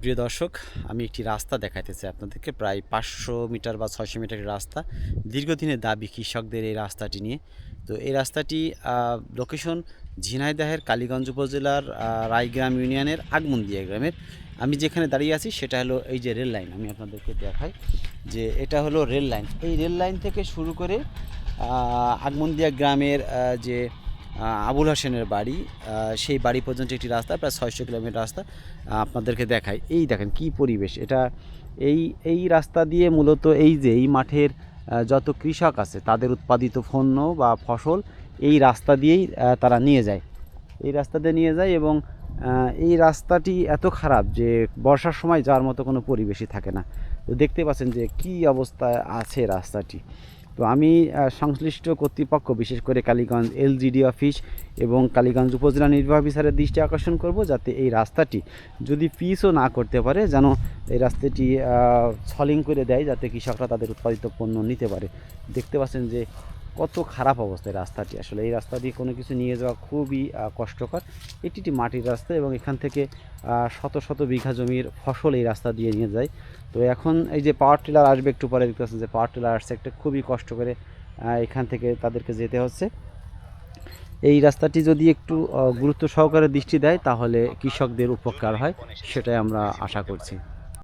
প্রিয় দর্শক, আমি একটি রাস্তা দেখাইতে চাই আপনাদেরকে। প্রায় পাঁচশো মিটার বা ছয়শো মিটারের রাস্তা। দীর্ঘদিনের দাবি কৃষকদের এই রাস্তাটি নিয়ে। তো এই রাস্তাটি লোকেশন ঝিনাইদাহের কালীগঞ্জ উপজেলার রায়গ্রাম ইউনিয়নের আগমন্দিয়া গ্রামের। আমি যেখানে দাঁড়িয়ে আছি সেটা হলো এই যে রেল লাইন। আমি আপনাদেরকে দেখাই যে এটা হলো রেল লাইন। এই রেল লাইন থেকে শুরু করে আগমন্দিয়া গ্রামের যে আবুল হোসেনের বাড়ি সেই বাড়ি পর্যন্ত একটি রাস্তা, প্রায় ছয়শো কিলোমিটার রাস্তা আপনাদেরকে দেখায় এই দেখেন কি পরিবেশ, এটা এই এই রাস্তা দিয়ে মূলত এই যে এই মাঠের যত কৃষক আছে, তাদের উৎপাদিত পণ্য বা ফসল এই রাস্তা দিয়েই তারা নিয়ে যায়। এই রাস্তা দিয়ে নিয়ে যায় এবং এই রাস্তাটি এত খারাপ যে বর্ষার সময় যাওয়ার মতো কোনো পরিবেশই থাকে না। তো দেখতে পাচ্ছেন যে কি অবস্থায় আছে রাস্তাটি। তো আমি সংশ্লিষ্ট কর্তৃপক্ষ, বিশেষ করে কালীগঞ্জ এলজিডি অফিস এবং কালীগঞ্জ উপজেলা নির্বাহী অফিসারের দৃষ্টি আকর্ষণ করব যাতে এই রাস্তাটি যদি পিসও না করতে পারে, যেন এই রাস্তাটি ছলিং করে দেয় যাতে কৃষকরা তাদের উৎপাদিত পণ্য নিতে পারে। দেখতে পাচ্ছেন যে কত খারাপ অবস্থায় রাস্তাটি। আসলে এই রাস্তা দিয়ে কোনো কিছু নিয়ে যাওয়া খুবই কষ্টকর। এটি একটি মাটির রাস্তা এবং এখান থেকে শত শত বিঘা জমির ফসল এই রাস্তা দিয়ে নিয়ে যায়। তো এখন এই যে পাওয়ার টিলার আসবে একটু পরে দেখতে পাচ্ছেন যে পাওয়ার টিলার আসছে একটা খুবই কষ্ট করে এখান থেকে তাদেরকে যেতে হচ্ছে। এই রাস্তাটি যদি একটু গুরুত্ব সহকারে দৃষ্টি দেয় তাহলে কৃষকদের উপকার হয়, সেটাই আমরা আশা করছি।